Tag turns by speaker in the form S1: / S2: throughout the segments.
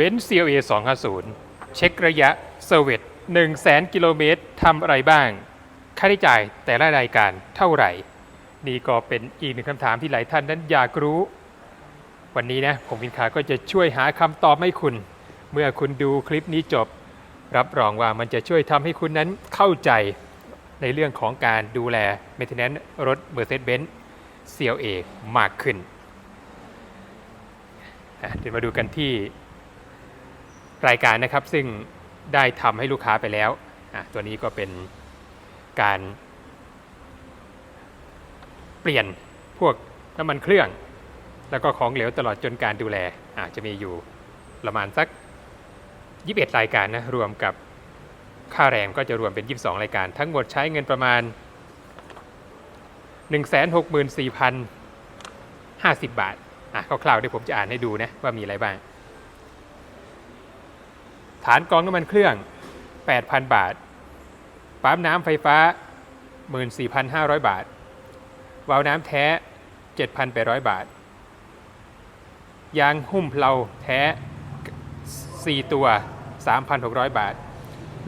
S1: เบนซ์ CLA 250 เช็คระยะเซอร์วิส1 0 0 0 0 0กิโลเมตรทำอะไรบ้าง ค่าใช้จ่ายแต่ละรายการเท่าไหร่ นี่ก็เป็นอีกหนึ่งคำถามที่หลายท่านนั้นอยากรู้ วันนี้นะผมวินคาก็จะช่วยหาคำตอบให้คุณ เมื่อคุณดูคลิปนี้จบ รับรองว่ามันจะช่วยทำให้คุณนั้นเข้าใจในเรื่องของการดูแล maintenance รถ Mercedes-Benz CLA มากขึ้นเดี๋ยวมาดูกันที่ รายการนะครับ ซึ่งได้ทำให้ลูกค้าไปแล้วตัวนี้ก็เป็นการเปลี่ยนพวกน้ำมันเครื่อง แล้วก็ของเหลวตลอดจนการดูแลอาจจะมีอยู่ประมาณสัก 21 รายการนะรวมกับค่าแรงก็จะรวมเป็น 22 รายการ ทั้งหมดใช้เงินประมาณ 164,050 บาทอะคร่าวๆเดี๋ยวผมจะอ่านให้ดูนะว่ามีอะไรบ้าง ฐานกรองน้ำมันเครื่อง 8,000 บาท ปั๊มน้ำไฟฟ้า 14,500 บาท วาล์วน้ำแท้ 7,800 บาท ยางหุ้มเพลาแท้ 4 ตัว 3,600 บาท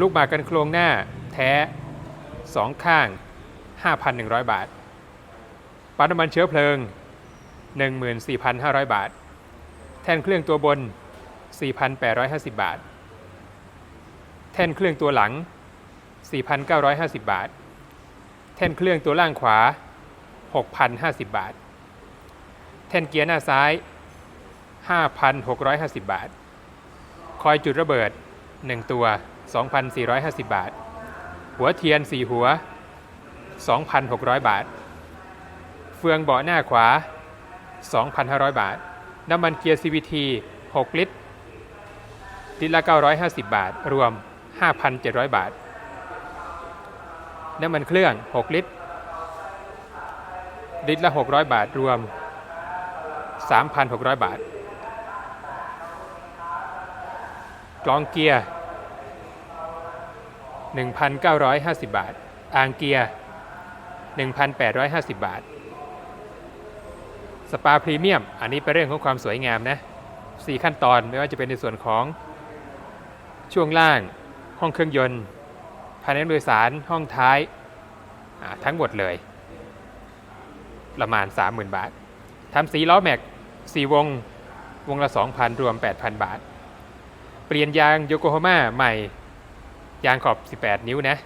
S1: ลูกหมากกันโครงหน้าแท้ 2 ข้าง 5,100 บาท ปั๊มน้ำมันเชื้อเพลิง 14,500 บาท แท่นเครื่องตัวบน 4,850 บาท แท่นเครื่องตัวหลัง 4,950 บาท แท่นเครื่องตัวล่างขวา 6,050 บาท แท่นเกียร์หน้าซ้าย 5,650 บาท คอยจุดระเบิด 1 ตัว 2,450 บาท หัวเทียน 4 หัว 2,600 บาท เฟืองเบาะหน้าขวา 2,500 บาท น้ำมันเกียร์ CVT 6 ลิตร ลิตรละ 950 บาท รวม 5,700 บาท น้ำมันเครื่อง 6 ลิตร ลิตรละ 600 บาทรวม 3,600 บาท กลองเกียร์ 1,950 บาท อ่างเกียร์ 1,850 บาท สปาพรีเมียม อันนี้เป็นเรื่องของความสวยงามนะ 4 ขั้นตอนไม่ว่าจะเป็นในส่วนของช่วงล่าง ห้องเครื่องยนต์ ภายในโดยสารห้องท้ายทั้งหมดเลย ประมาณ 30,000 บาททำสีล้อแม็ก4วงวงละ 2,000 รวม 8,000 บาท เปลี่ยนยางโยโกฮาม่าใหม่ ยางขอบ 18 นิ้วนะ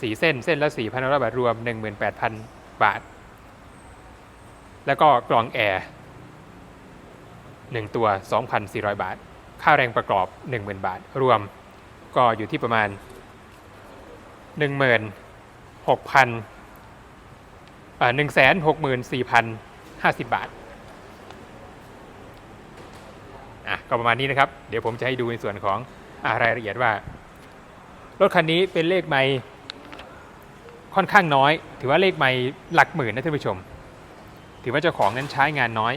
S1: สีเส้นเส้นละ4,500บาทรวม 18,000 บาท แล้วก็กล่องแอร์1ตัว 2,400 บาท ค่าแรงประกอบ 10,000 บาท รวม ก็อยู่ที่ประมาณ 16,000อ่า164,050 บาทอะก็ประมาณนี้นะครับ เดี๋ยวผมจะให้ดูในส่วนของอารายละเอียดว่า รถคันนี้เป็นเลขไม่ค่อนข้างน้อย ถือว่าเลขไม่หลักหมื่นนะท่านผู้ชม ถือว่าเจ้าของนั้นใช้งานน้อย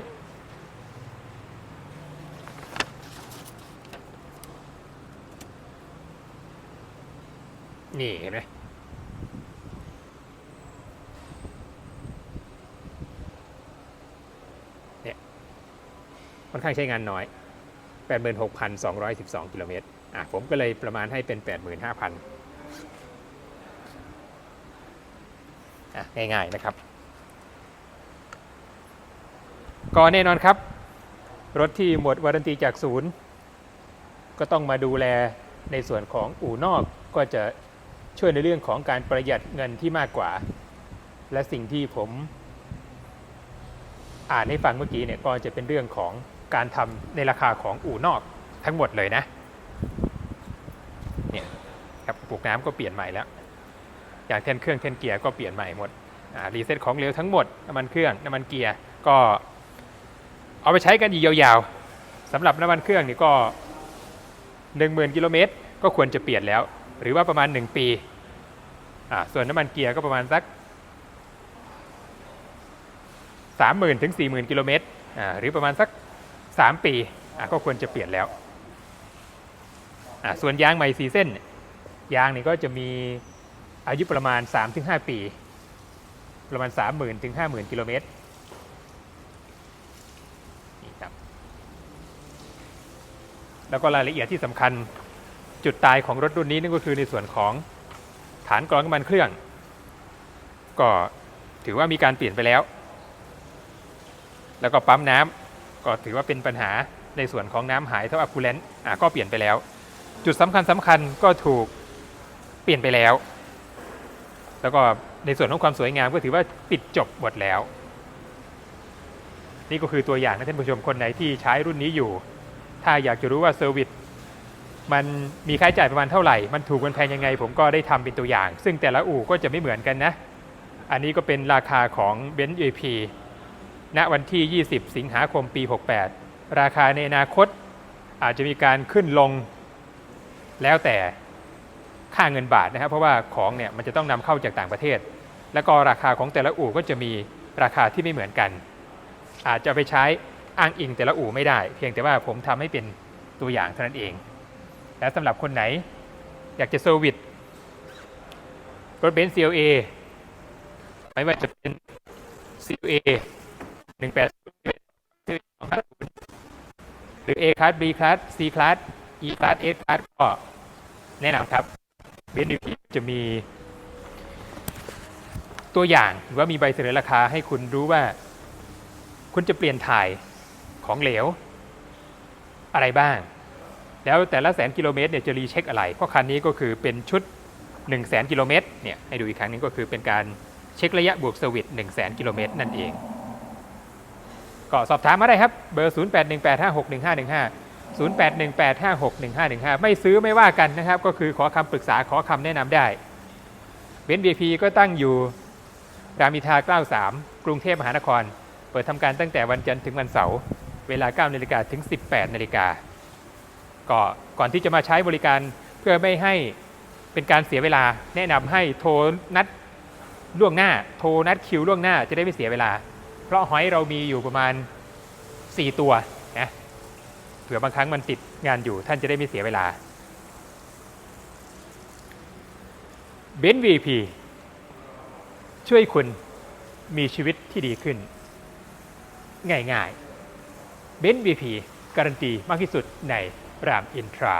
S1: นี่เห็นไหมเนี่ยค่อนข้างใช้งานน้อย 86,212 กิโลเมตรอะผมก็เลยประมาณให้เป็น 85,000อะง่ายๆนะครับ ก็แน่นอนครับ รถที่หมดวารันตีจากศูนย์ ก็ต้องมาดูแลในส่วนของอู่นอกก็จะ ช่วยในเรื่องของการประหยัดเงินที่มากกว่า และสิ่งที่ผมอ่านให้ฟังเมื่อกี้เนี่ยก็จะเป็นเรื่องของการทำในราคาของอู่นอกทั้งหมดเลยนะเนี่ยครับปลูกน้ำก็เปลี่ยนใหม่แล้ว อย่างเทนเครื่องเทนเกียร์ก็เปลี่ยนใหม่หมดรีเซ็ตของเหลวทั้งหมดน้ำมันเครื่องน้ำมันเกียร์ก็เอาไปใช้กันอีกยาวๆสำหรับน้ำมันเครื่องนี่ก็ 10,000 กิโลเมตรก็ควรจะเปลี่ยนแล้ว หรือว่าประมาณ 1 ปี ส่วนน้ำมันเกียร์ก็ประมาณสัก 30,000ถึง40,000 กิโลเมตร หรือประมาณสัก 3 ปีก็ควรจะเปลี่ยนแล้ว ส่วนยางใหม่สีเส้น ยางนี่ก็จะมีอายุประมาณ 3-5 ปี ประมาณ 30,000ถึง50,000 กิโลเมตรแล้วก็รายละเอียดที่สำคัญ จุดตายของรถรุ่นนี้นั่นก็คือในส่วนของฐานกรองน้ำมันเครื่อง ก็ถือว่ามีการเปลี่ยนไปแล้ว แล้วก็ปั๊มน้ำก็ถือว่าเป็นปัญหาในส่วนของน้ำหายเท่าอะคูเลนต์ก็เปลี่ยนไปแล้ว จุดสำคัญสำคัญก็ถูกเปลี่ยนไปแล้ว แล้วก็ในส่วนของความสวยงามก็ถือว่าปิดจบหมดแล้ว นี่ก็คือตัวอย่างนะท่านผู้ชมคนไหนที่ใช้รุ่นนี้อยู่ ถ้าอยากจะรู้ว่าเซอร์วิส มันมีค่าใช้จ่ายประมาณเท่าไหร่ มันถูกมันแพงยังไง ผมก็ได้ทำเป็นตัวอย่าง ซึ่งแต่ละอู่ก็จะไม่เหมือนกันนะ อันนี้ก็เป็นราคาของ b e n z AP ณวันที่ 20 สิงหาคมปี 68 ราคาในอนาคตอาจจะมีการขึ้นลงแล้วแต่ค่าเงินบาทนะครับ เพราะว่าของเนี่ยมันจะต้องนำเข้าจากต่างประเทศ แล้วก็ราคาของแต่ละอู่ก็จะมีราคาที่ไม่เหมือนกัน อาจจะไปใช้อ้างอิงแต่ละอู่ไม่ได้ เพียงแต่ว่าผมทำให้เป็นตัวอย่างเท่านั้นเอง และสำหรับคนไหน อยากจะเซอร์วิสรถเบนซ์ CLA ไม่ว่าจะเป็น CLA 180หรือ A class B class C class E class S class ก็แนะนำครับเบนซ์จะมีตัวอย่างหรือว่ามีใบเสนอราคาให้คุณรู้ว่า คุณจะเปลี่ยนถ่ายของเหลว อะไรบ้าง แล้วแต่ละแสนกิโลเมตรเนี่ยจะรีเช็คอะไร เพราะคันนี้ก็คือเป็นชุด 1 0 0 0 0แสนกิโลเมตรเนี่ยให้ดูอีกครั้งหนึงก็คือเป็นการเช็คระยะบวกเซอร์วิส1 0 0 0 0แสนกิโลเมตรนั่นเอง ก็สอบถามมาได้ครับเบอร์ 0818561515 0818561515 ไม่ซื้อไม่ว่ากันนะครับ ก็คือขอคำปรึกษาขอคำแนะนำได้เบนซ์ VIP ก็ตั้งอยู่รามอินทรา93 กรุงเทพมหานคร เปิดทำการตั้งแต่วันจันทร์ถึงวันเสาร์ เวลา 9 นาฬิกาถึง 18 นาฬิกา ก็ก่อนที่จะมาใช้บริการเพื่อไม่ให้เป็นการเสียเวลา แนะนำให้โทรนัดล่วงหน้า โทรนัดคิวล่วงหน้าจะได้ไม่เสียเวลา เพราะหอยเรามีอยู่ประมาณ 4 ตัวนะเผื่อบางครั้งมันติดงานอยู่ท่านจะได้ไม่เสียเวลาเบน VP ช่วยคุณมีชีวิตที่ดีขึ้น ง่ายๆเบน VP การันตีมากที่สุดใน รามอินทรา